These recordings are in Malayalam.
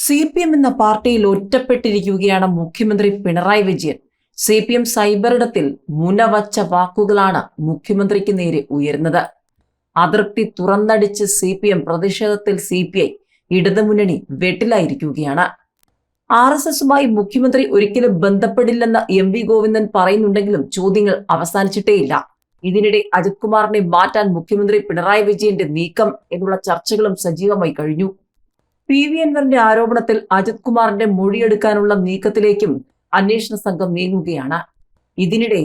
സി പി എം എന്ന പാർട്ടിയിൽ ഒറ്റപ്പെട്ടിരിക്കുകയാണ് മുഖ്യമന്ത്രി Pinarayi Vijayan. C P M സൈബറിടത്തിൽ മുനവച്ച വാക്കുകളാണ് മുഖ്യമന്ത്രിക്ക് നേരെ ഉയരുന്നത്. അതിർത്തി തുറന്നടിച്ച് സി പി എം പ്രതിഷേധത്തിൽ സി പി ഐ ഇടതുമുന്നണി വെട്ടിലായിരിക്കുകയാണ്. ആർ എസ് എസുമായി മുഖ്യമന്ത്രി ഒരിക്കലും ബന്ധപ്പെടില്ലെന്ന് എം വി ഗോവിന്ദൻ പറയുന്നുണ്ടെങ്കിലും ചോദ്യങ്ങൾ അവസാനിച്ചിട്ടേയില്ല. ഇതിനിടെ അജിത് കുമാറിനെ മാറ്റാൻ മുഖ്യമന്ത്രി പിണറായി വിജയന്റെ നീക്കം എന്നുള്ള ചർച്ചകളും സജീവമായി കഴിഞ്ഞു. പി വി അൻവറിന്റെ ആരോപണത്തിൽ അജിത് കുമാറിന്റെ മൊഴിയെടുക്കാനുള്ള നീക്കത്തിലേക്കും അന്വേഷണ സംഘം നീങ്ങുകയാണ്. ഇതിനിടെ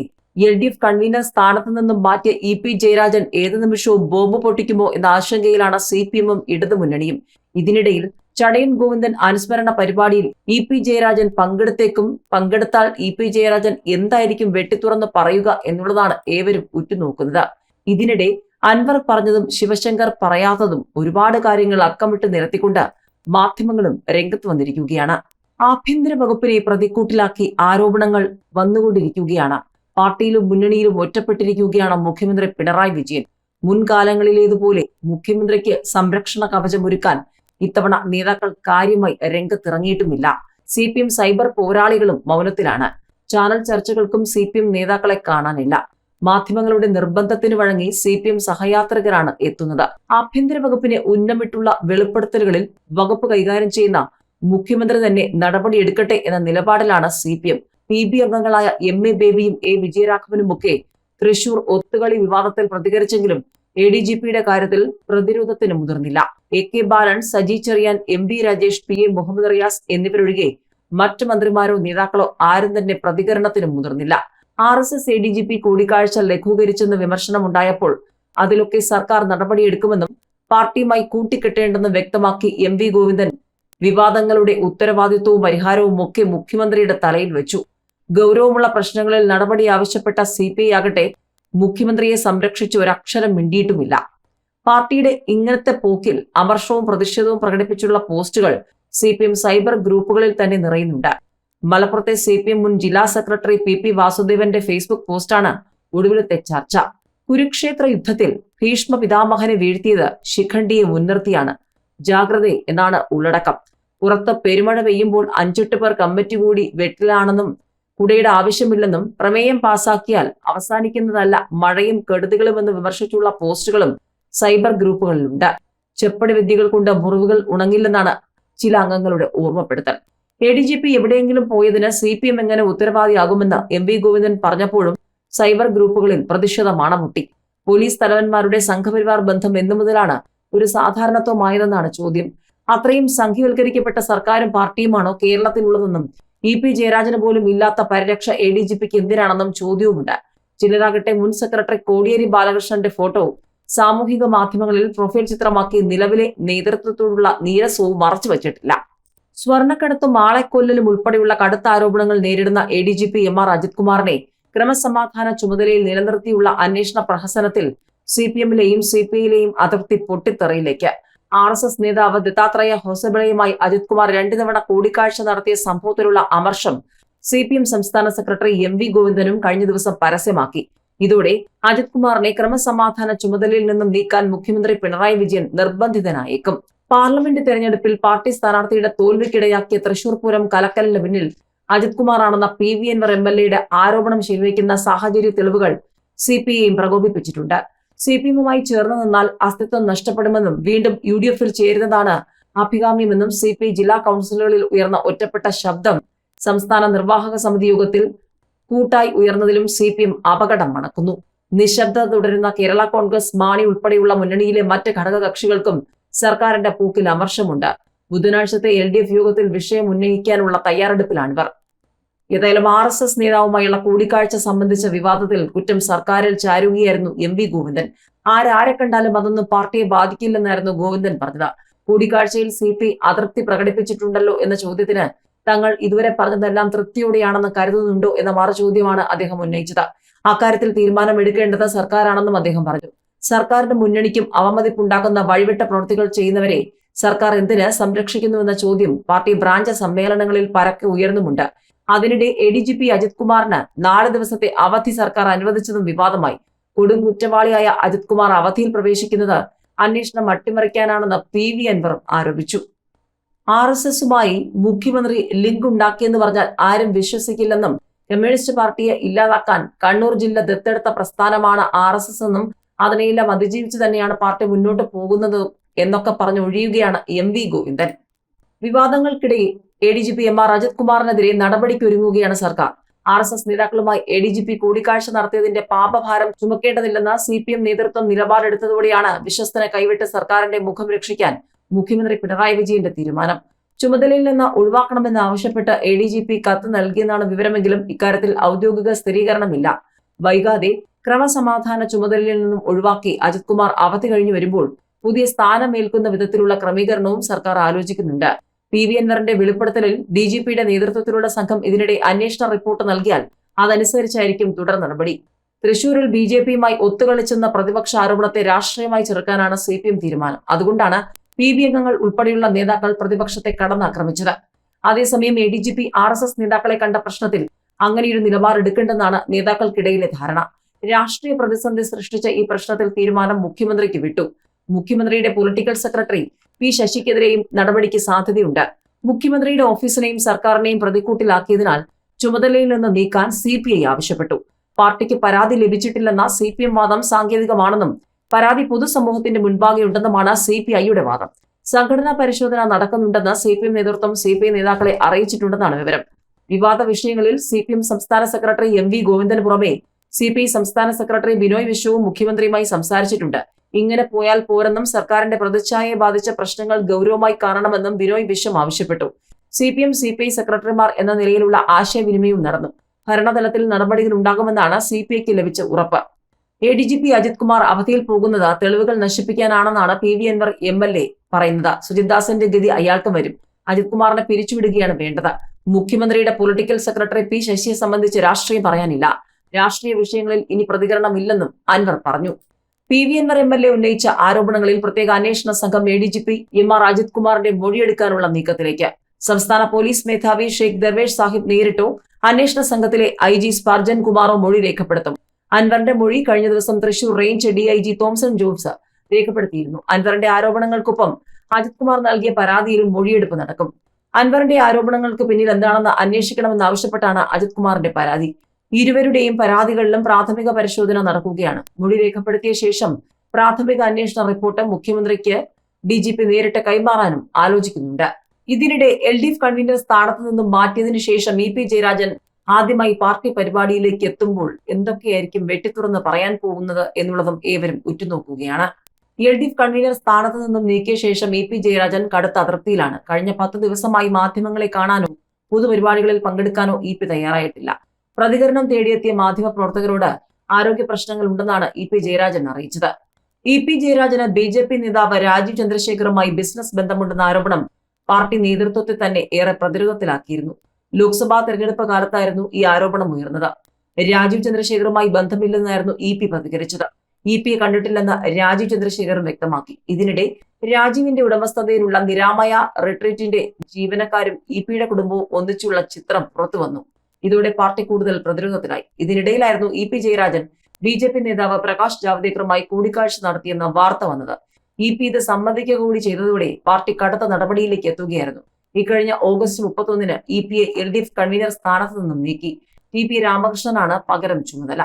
എൽ ഡി എഫ് കൺവീനർ സ്ഥാനത്ത് നിന്നും മാറ്റിയ ഇ പി ജയരാജൻ ഏത് നിമിഷവും ബോംബ് പൊട്ടിക്കുമോ എന്ന ആശങ്കയിലാണ് സി പി എമ്മും ഇടതുമുന്നണിയും. ഇതിനിടയിൽ ചടയൻ ഗോവിന്ദൻ അനുസ്മരണ പരിപാടിയിൽ ഇ പി ജയരാജൻ പങ്കെടുത്തേക്കും പങ്കെടുത്താൽ ഇ പി ജയരാജൻ എന്തായിരിക്കും വെട്ടിത്തുറന്ന് പറയുക എന്നുള്ളതാണ് ഏവരും ഉറ്റുനോക്കുന്നത്. ഇതിനിടെ അൻവർ പറഞ്ഞതും ശിവശങ്കർ പറയാത്തതും ഒരുപാട് കാര്യങ്ങൾ അക്കമിട്ട് നിരത്തിക്കൊണ്ട് മാധ്യമങ്ങളും രംഗത്ത് വന്നിരിക്കുകയാണ്. ആഭ്യന്തര വകുപ്പിനെ പ്രതിക്കൂട്ടിലാക്കി ആരോപണങ്ങൾ വന്നുകൊണ്ടിരിക്കുകയാണ്. പാർട്ടിയിലും മുന്നണിയിലും ഒറ്റപ്പെട്ടിരിക്കുകയാണ് മുഖ്യമന്ത്രി പിണറായി വിജയൻ. മുൻകാലങ്ങളിലേതുപോലെ മുഖ്യമന്ത്രിക്ക് സംരക്ഷണ കവചമൊരുക്കാൻ ഇത്തവണ നേതാക്കൾ കാര്യമായി രംഗത്തിറങ്ങിയിട്ടുമില്ല. സി പി എം സൈബർ പോരാളികളും മൗനത്തിലാണ്. ചാനൽ ചർച്ചകൾക്കും സി പി എം നേതാക്കളെ കാണാനില്ല. മാധ്യമങ്ങളുടെ നിർബന്ധത്തിന് വഴങ്ങി സി പി എം സഹയാത്രികരാണ് എത്തുന്നത്. ആഭ്യന്തര വകുപ്പിനെ ഉന്നമിട്ടുള്ള വെളിപ്പെടുത്തലുകളിൽ വകുപ്പ് കൈകാര്യം ചെയ്യുന്ന മുഖ്യമന്ത്രി തന്നെ നടപടിയെടുക്കട്ടെ എന്ന നിലപാടിലാണ് C P M. P B അംഗങ്ങളായ എം എ ബേബിയും എ വിജയരാഘവനുമൊക്കെ തൃശൂർ ഒത്തുകളി വിവാദത്തിൽ പ്രതികരിച്ചെങ്കിലും എ ഡി ജി പിയുടെ കാര്യത്തിൽ പ്രതിരോധത്തിന് മുതിർന്നില്ല. A K Balan Saji Cherian M B Rajesh P A Muhammad Riyas എന്നിവരൊഴികെ മറ്റ് മന്ത്രിമാരോ നേതാക്കളോ ആരും തന്നെ പ്രതികരണത്തിന് മുതിർന്നില്ല. R S S A D G P കൂടിക്കാഴ്ച ലഘൂകരിച്ചെന്ന് വിമർശനമുണ്ടായപ്പോൾ അതിലൊക്കെ സർക്കാർ നടപടിയെടുക്കുമെന്നും പാർട്ടിയുമായി കൂട്ടിക്കെട്ടേണ്ടെന്നും വ്യക്തമാക്കി എം വി ഗോവിന്ദൻ. വിവാദങ്ങളുടെ ഉത്തരവാദിത്വവും പരിഹാരവും ഒക്കെ മുഖ്യമന്ത്രിയുടെ തലയിൽ വെച്ചു. ഗൗരവമുള്ള പ്രശ്നങ്ങളിൽ നടപടി ആവശ്യപ്പെട്ട സി പി ഐ ആകട്ടെ മുഖ്യമന്ത്രിയെ സംരക്ഷിച്ച് ഒരക്ഷരം മിണ്ടിയിട്ടുമില്ല. പാർട്ടിയുടെ ഇങ്ങനത്തെ പോക്കിൽ അമർഷവും പ്രതിഷേധവും പ്രകടിപ്പിച്ചുള്ള പോസ്റ്റുകൾ സി സൈബർ ഗ്രൂപ്പുകളിൽ തന്നെ നിറയുന്നുണ്ട്. മലപ്പുറത്തെ സി പി എം മുൻ ജില്ലാ സെക്രട്ടറി പി പി വാസുദേവന്റെ ഫേസ്ബുക്ക് പോസ്റ്റാണ് ഒടുവിലത്തെ ചർച്ച. കുരുക്ഷേത്ര യുദ്ധത്തിൽ ഭീഷ്മ പിതാമഹനെ വീഴ്ത്തിയത് ശിഖണ്ഡിയെ മുൻനിർത്തിയാണ്. ജാഗ്രത എന്നാണ് ഉള്ളടക്കം. പുറത്ത് പെരുമഴ പെയ്യുമ്പോൾ അഞ്ചെട്ട് പേർ കമ്മിറ്റി കൂടി വെട്ടിലാണെന്നും കുടയുടെ ആവശ്യമില്ലെന്നും പ്രമേയം പാസാക്കിയാൽ അവസാനിക്കുന്നതല്ല മഴയും കെടുതികളുമെന്ന് വിമർശിച്ചുള്ള പോസ്റ്റുകളും സൈബർ ഗ്രൂപ്പുകളിലുണ്ട്. ചെപ്പടി വിദ്യകൾ കൊണ്ട് മുറിവുകൾ ഉണങ്ങില്ലെന്നാണ് ചില അംഗങ്ങളുടെ ഓർമ്മപ്പെടുത്തൽ. എ ഡി ജി പി എവിടെയെങ്കിലും പോയതിന് സി പി എം എങ്ങനെ ഉത്തരവാദിയാകുമെന്ന് എം വി ഗോവിന്ദൻ പറഞ്ഞപ്പോഴും സൈബർ ഗ്രൂപ്പുകളിൽ പ്രതിഷേധമാണ് മുട്ടി. പോലീസ് തലവന്മാരുടെ സംഘപരിവാർ ബന്ധം എന്നു മുതലാണ് ഒരു സാധാരണത്വമായതെന്നാണ് ചോദ്യം. അത്രയും സംഘീവൽക്കരിക്കപ്പെട്ട സർക്കാരും പാർട്ടിയുമാണോ കേരളത്തിലുള്ളതെന്നും ഇ പി ജയരാജന് പോലും ഇല്ലാത്ത പരിരക്ഷ എ ഡി ജി പിക്ക് എന്തിനാണെന്നും ചോദ്യവുമുണ്ട്. ചിലരാകട്ടെ മുൻ സെക്രട്ടറി കോടിയേരി ബാലകൃഷ്ണന്റെ ഫോട്ടോ സാമൂഹിക മാധ്യമങ്ങളിൽ പ്രൊഫൈൽ ചിത്രമാക്കി നിലവിലെ നേതൃത്വത്തോടുള്ള നീരസവും മറച്ചു വച്ചിട്ടില്ല. സ്വർണക്കടത്തും ആളെക്കൊല്ലലും ഉൾപ്പെടെയുള്ള കടുത്ത ആരോപണങ്ങൾ നേരിടുന്ന A D G P M R Ajith കുമാറിനെ ക്രമസമാധാന ചുമതലയിൽ നിലനിർത്തിയുള്ള അന്വേഷണ പ്രഹസനത്തിൽ സി പി എമ്മിലെയും സി പി ഐയിലെയും അതിർത്തി പൊട്ടിത്തെറിയിലേക്ക്. ആർ എസ് എസ് നേതാവ് ദത്താത്രേയ ഹോസബിളയുമായി അജിത് കുമാർ രണ്ടു തവണ കൂടിക്കാഴ്ച നടത്തിയ സംഭവത്തിലുള്ള അമർഷം സി പി എം സംസ്ഥാന സെക്രട്ടറി എം വി ഗോവിന്ദനും കഴിഞ്ഞ ദിവസം പരസ്യമാക്കി. ഇതോടെ അജിത് കുമാറിനെ ക്രമസമാധാന ചുമതലയിൽ നിന്നും നീക്കാൻ മുഖ്യമന്ത്രി പിണറായി വിജയൻ നിർബന്ധിതനായേക്കും. പാർലമെന്റ് തെരഞ്ഞെടുപ്പിൽ പാർട്ടി സ്ഥാനാർത്ഥിയുടെ തോൽവിക്കിടയാക്കിയ തൃശൂർ പൂരം കലക്കലിന് പിന്നിൽ Ajith കുമാറാണെന്ന P V Anvar M L എയുടെ ആരോപണം ശരിവയ്ക്കുന്ന സാഹചര്യ തെളിവുകൾ സി പി ഐയും പ്രകോപിപ്പിച്ചിട്ടുണ്ട്. സി പി എമ്മുമായി ചേർന്ന് നിന്നാൽ അസ്തിത്വം നഷ്ടപ്പെടുമെന്നും വീണ്ടും യു ഡി എഫിൽ ചേരുന്നതാണ് അഭികാമ്യമെന്നും സി പി ഐ ജില്ലാ കൗൺസിലുകളിൽ ഉയർന്ന ഒറ്റപ്പെട്ട ശബ്ദം സംസ്ഥാന നിർവാഹക സമിതി യോഗത്തിൽ കൂട്ടായി ഉയർന്നതിലും സി പി എം അപകടം മണക്കുന്നു. നിശബ്ദത തുടരുന്ന കേരള കോൺഗ്രസ് മാണി ഉൾപ്പെടെയുള്ള മുന്നണിയിലെ മറ്റ് ഘടകകക്ഷികൾക്കും സർക്കാരിന്റെ പൂക്കിൽ അമർഷമുണ്ട് ബുധനാഴ്ചത്തെ എൽ ഡി എഫ് യോഗത്തിൽ വിഷയം ഉന്നയിക്കാനുള്ള തയ്യാറെടുപ്പിലാണിവർ ഏതായാലും ആർ എസ് എസ് നേതാവുമായുള്ള കൂടിക്കാഴ്ച സംബന്ധിച്ച വിവാദത്തിൽ കുറ്റം സർക്കാരിൽ ചാരുകയായിരുന്നു എം വി ഗോവിന്ദൻ. ആരാരെ കണ്ടാലും അതൊന്നും പാർട്ടിയെ ബാധിക്കില്ലെന്നായിരുന്നു ഗോവിന്ദൻ പറഞ്ഞത്. കൂടിക്കാഴ്ചയിൽ സി പി അതൃപ്തി പ്രകടിപ്പിച്ചിട്ടുണ്ടല്ലോ എന്ന ചോദ്യത്തിന് തങ്ങൾ ഇതുവരെ പറഞ്ഞതെല്ലാം തൃപ്തിയോടെയാണെന്ന് കരുതുന്നുണ്ടോ എന്ന മറുചോദ്യമാണ് അദ്ദേഹം ഉന്നയിച്ചത്. അക്കാര്യത്തിൽ തീരുമാനമെടുക്കേണ്ടത് സർക്കാരാണെന്നും അദ്ദേഹം പറഞ്ഞു. സർക്കാരിന്റെ മുന്നണിക്കും അവമതിപ്പുണ്ടാക്കുന്ന വഴിവിട്ട പ്രവൃത്തികൾ ചെയ്യുന്നവരെ സർക്കാർ എന്തിന് സംരക്ഷിക്കുന്നുവെന്ന ചോദ്യം പാർട്ടി ബ്രാഞ്ച് സമ്മേളനങ്ങളിൽ പരക്കെ ഉയർന്നുമുണ്ട് അതിനിടെ A D G P Ajith കുമാറിന് നാല് ദിവസത്തെ അവധി സർക്കാർ അനുവദിച്ചതും വിവാദമായി. കൊടും കുറ്റവാളിയായ അജിത് കുമാർ അവധിയിൽ പ്രവേശിക്കുന്നത് അന്വേഷണം അട്ടിമറിക്കാനാണെന്ന് പി വി അൻവറും ആരോപിച്ചു. ആർ എസ് എസുമായി മുഖ്യമന്ത്രി ലിങ്ക് ഉണ്ടാക്കിയെന്ന് പറഞ്ഞാൽ ആരും വിശ്വസിക്കില്ലെന്നും കമ്മ്യൂണിസ്റ്റ് പാർട്ടിയെ ഇല്ലാതാക്കാൻ കണ്ണൂർ ജില്ല ദത്തെടുത്ത പ്രസ്ഥാനമാണ് ആർ എസ് എസ് എന്നും അതിനെയെല്ലാം അതിജീവിച്ച് തന്നെയാണ് പാർട്ടി മുന്നോട്ട് പോകുന്നത് എന്നൊക്കെ പറഞ്ഞ് ഒഴിയുകയാണ് M V Govindan. വിവാദങ്ങൾക്കിടയിൽ A D G P M R Ajith കുമാറിനെതിരെ നടപടിക്കൊരുങ്ങുകയാണ് സർക്കാർ. ആർ എസ് എസ് നേതാക്കളുമായി എ ഡി ജി പി കൂടിക്കാഴ്ച നടത്തിയതിന്റെ പാപഭാരം ചുമക്കേണ്ടതില്ലെന്ന സി പി എം നേതൃത്വം നിലപാടെടുത്തതോടെയാണ് വിശ്വസ്തനെ കൈവിട്ട് സർക്കാരിന്റെ മുഖം രക്ഷിക്കാൻ മുഖ്യമന്ത്രി പിണറായി വിജയന്റെ തീരുമാനം. ചുമതലയിൽ നിന്ന് ഒഴിവാക്കണമെന്ന് ആവശ്യപ്പെട്ട് എ ഡി ജി പി കത്ത് നൽകിയെന്നാണ് വിവരമെങ്കിലും ഇക്കാര്യത്തിൽ ഔദ്യോഗിക സ്ഥിരീകരണമില്ല. വൈകാതെ ക്രമസമാധാന ചുമതലയിൽ നിന്നും ഒഴിവാക്കി അജിത് കുമാർ അവധി കഴിഞ്ഞു വരുമ്പോൾ പുതിയ സ്ഥാനമേൽക്കുന്ന വിധത്തിലുള്ള ക്രമീകരണവും സർക്കാർ ആലോചിക്കുന്നുണ്ട്. പി വി എൻവറിന്റെ വെളിപ്പെടുത്തലിൽ ഡി ജി പിയുടെ നേതൃത്വത്തിലുള്ള സംഘം ഇതിനിടെ അന്വേഷണ റിപ്പോർട്ട് നൽകിയാൽ അതനുസരിച്ചായിരിക്കും തുടർ നടപടി. തൃശൂരിൽ ബി ജെ പിയുമായി ഒത്തുകളിച്ചെന്ന പ്രതിപക്ഷ ആരോപണത്തെ രാഷ്ട്രീയമായി ചെറുക്കാനാണ് സി പി എം തീരുമാനം. അതുകൊണ്ടാണ് പി ബി അംഗങ്ങൾ ഉൾപ്പെടെയുള്ള നേതാക്കൾ പ്രതിപക്ഷത്തെ കടന്നാക്രമിച്ചത്. അതേസമയം A D G P R S S നേതാക്കളെ കണ്ട പ്രശ്നത്തിൽ അങ്ങനെയൊരു നിലപാടെടുക്കേണ്ടെന്നാണ് നേതാക്കൾക്കിടയിലെ ധാരണ. രാഷ്ട്രീയ പ്രതിസന്ധി സൃഷ്ടിച്ച ഈ പ്രശ്നത്തിൽ തീരുമാനം മുഖ്യമന്ത്രിക്ക് വിട്ടു. മുഖ്യമന്ത്രിയുടെ പൊളിറ്റിക്കൽ സെക്രട്ടറി പി ശശിക്കെതിരെയും നടപടിക്ക് സാധ്യതയുണ്ട്. മുഖ്യമന്ത്രിയുടെ ഓഫീസിനെയും സർക്കാരിനെയും പ്രതിക്കൂട്ടിലാക്കിയതിനാൽ ചുമതലയിൽ നിന്ന് നീക്കാൻ സി പി ഐ ആവശ്യപ്പെട്ടു. പാർട്ടിക്ക് പരാതി ലഭിച്ചിട്ടില്ലെന്ന സി പി എം വാദം സാങ്കേതികമാണെന്നും പരാതി പൊതുസമൂഹത്തിന്റെ മുൻപാകെയുണ്ടെന്നുമാണ് സി പി ഐയുടെ വാദം. സംഘടനാ പരിശോധന നടക്കുന്നുണ്ടെന്ന് സി പി എം നേതൃത്വം സി പി ഐ നേതാക്കളെ അറിയിച്ചിട്ടുണ്ടെന്നാണ് വിവരം. വിവാദ വിഷയങ്ങളിൽ സി പി എം സംസ്ഥാന സെക്രട്ടറി എം വി ഗോവിന്ദന് പുറമെ സി പി ഐ സംസ്ഥാന സെക്രട്ടറി ബിനോയ് വിശ്വവും മുഖ്യമന്ത്രിയുമായി സംസാരിച്ചിട്ടുണ്ട്. ഇങ്ങനെ പോയാൽ പോരെന്നും സർക്കാരിന്റെ പ്രതിച്ഛായയെ ബാധിച്ച പ്രശ്നങ്ങൾ ഗൗരവമായി കാണണമെന്നും ബിനോയ് വിശ്വം ആവശ്യപ്പെട്ടു. C P M C P I സെക്രട്ടറിമാർ എന്ന നിലയിലുള്ള ആശയവിനിമയവും നടന്നു. ഭരണതലത്തിൽ നടപടികൾ ഉണ്ടാകുമെന്നാണ് സി പി ഐക്ക് ലഭിച്ച ഉറപ്പ്. A D G P Ajith Kumar അവധിയിൽ പോകുന്നത് തെളിവുകൾ നശിപ്പിക്കാനാണെന്നാണ് P V Anvar M L A പറയുന്നത്. സുജിത് ദാസിന്റെ ഗതി അയാൾക്കും വരും. അജിത് കുമാറിനെ പിരിച്ചുവിടുകയാണ് വേണ്ടത്. മുഖ്യമന്ത്രിയുടെ പൊളിറ്റിക്കൽ സെക്രട്ടറി പി ശശിയെ സംബന്ധിച്ച് രാഷ്ട്രീയം പറയാനില്ല. രാഷ്ട്രീയ വിഷയങ്ങളിൽ ഇനി പ്രതികരണമില്ലെന്നും അൻവർ പറഞ്ഞു. P V Anvar M L A ഉന്നയിച്ച ആരോപണങ്ങളിൽ പ്രത്യേക അന്വേഷണ സംഘം A D G P M R Ajith കുമാറിന്റെ മൊഴിയെടുക്കാനുള്ള നീക്കത്തിലേക്ക്. സംസ്ഥാന പോലീസ് മേധാവി ഷെയ്ഖ് ദർവേഷ് സാഹിബ് നേരിട്ടോ അന്വേഷണ സംഘത്തിലെ ഐ ജി സ്പർജൻ കുമാറോ മൊഴി രേഖപ്പെടുത്തും. അൻവറിന്റെ മൊഴി കഴിഞ്ഞ ദിവസം Thrissur range D I G Thomson Jobs രേഖപ്പെടുത്തിയിരുന്നു. അൻവറിന്റെ ആരോപണങ്ങൾക്കൊപ്പം അജിത് കുമാർ നൽകിയ പരാതിയിലും മൊഴിയെടുപ്പ് നടക്കും. അൻവറിന്റെ ആരോപണങ്ങൾക്ക് പിന്നിൽ എന്താണെന്ന് അന്വേഷിക്കണമെന്ന് ആവശ്യപ്പെട്ടാണ് അജിത് കുമാറിന്റെ പരാതി. ഇരുവരുടെയും പരാതികളിലും പ്രാഥമിക പരിശോധന നടക്കുകയാണ്. മൊഴി രേഖപ്പെടുത്തിയ ശേഷം പ്രാഥമിക അന്വേഷണ റിപ്പോർട്ട് മുഖ്യമന്ത്രിക്ക് ഡി ജി പി നേരിട്ട് കൈമാറാനും ആലോചിക്കുന്നുണ്ട്. ഇതിനിടെ എൽ ഡി എഫ് കൺവീനർ സ്ഥാനത്ത് നിന്നും മാറ്റിയതിനു ശേഷം ഇ പി ജയരാജൻ ആദ്യമായി പാർട്ടി പരിപാടിയിലേക്ക് എത്തുമ്പോൾ എന്തൊക്കെയായിരിക്കും വെട്ടിത്തുറന്ന് പറയാൻ പോകുന്നത് എന്നുള്ളതും ഏവരും ഉറ്റുനോക്കുകയാണ്. എൽ ഡി എഫ് കൺവീനർ സ്ഥാനത്ത് നിന്നും നീക്കിയ ശേഷം ഇ പി ജയരാജൻ കടുത്ത അതൃപ്തിയിലാണ് കഴിഞ്ഞ പത്ത് ദിവസമായി മാധ്യമങ്ങളെ കാണാനോ പൊതുപരിപാടികളിൽ പങ്കെടുക്കാനോ ഇ പി തയ്യാറായിട്ടില്ല. പ്രതികരണം തേടിയെത്തിയ മാധ്യമപ്രവർത്തകരോട് ആരോഗ്യ പ്രശ്നങ്ങൾ ഉണ്ടെന്നാണ് ഇ പി ജയരാജൻ അറിയിച്ചത്. ഇ പി ജയരാജന് ബി ജെ പി നേതാവ് രാജീവ് ചന്ദ്രശേഖറുമായി ബിസിനസ് ബന്ധമുണ്ടെന്ന ആരോപണം പാർട്ടി നേതൃത്വത്തെ തന്നെ ഏറെ പ്രതിരോധത്തിലാക്കിയിരുന്നു. ലോക്സഭാ തെരഞ്ഞെടുപ്പ് കാലത്തായിരുന്നു ഈ ആരോപണം ഉയർന്നത്. രാജീവ് ചന്ദ്രശേഖറുമായി ബന്ധമില്ലെന്നായിരുന്നു ഇ പി പ്രതികരിച്ചത്. ഇ പിയെ കണ്ടിട്ടില്ലെന്ന് രാജീവ് ചന്ദ്രശേഖർ വ്യക്തമാക്കി. ഇതിനിടെ രാജീവിന്റെ ഉടമസ്ഥതയിലുള്ള നിരാമയ റിട്രീറ്റിന്റെ ജീവനക്കാരും ഇ പിയുടെ കുടുംബവും ഒന്നിച്ചുള്ള ചിത്രം പുറത്തുവന്നു. ഇതോടെ പാർട്ടി കൂടുതൽ പ്രതിരോധത്തിലായി ഇതിനിടയിലായിരുന്നു E P Jayarajan B J P നേതാവ് പ്രകാശ് ജാവ്ദേക്കറുമായി കൂടിക്കാഴ്ച നടത്തിയെന്ന വാർത്ത വന്നത്. ഇ പി ഇത് സമ്മതിക്കുക കൂടി ചെയ്തതോടെ പാർട്ടി കടുത്ത നടപടിയിലേക്ക് എത്തുകയായിരുന്നു. ഇക്കഴിഞ്ഞ ഓഗസ്റ്റ് മുപ്പത്തൊന്നിന് ഇ പിയെ എൽ ഡി എഫ് കൺവീനർ സ്ഥാനത്ത് നിന്നും നീക്കി. ടി പി രാമകൃഷ്ണനാണ് പകരം ചുമതല.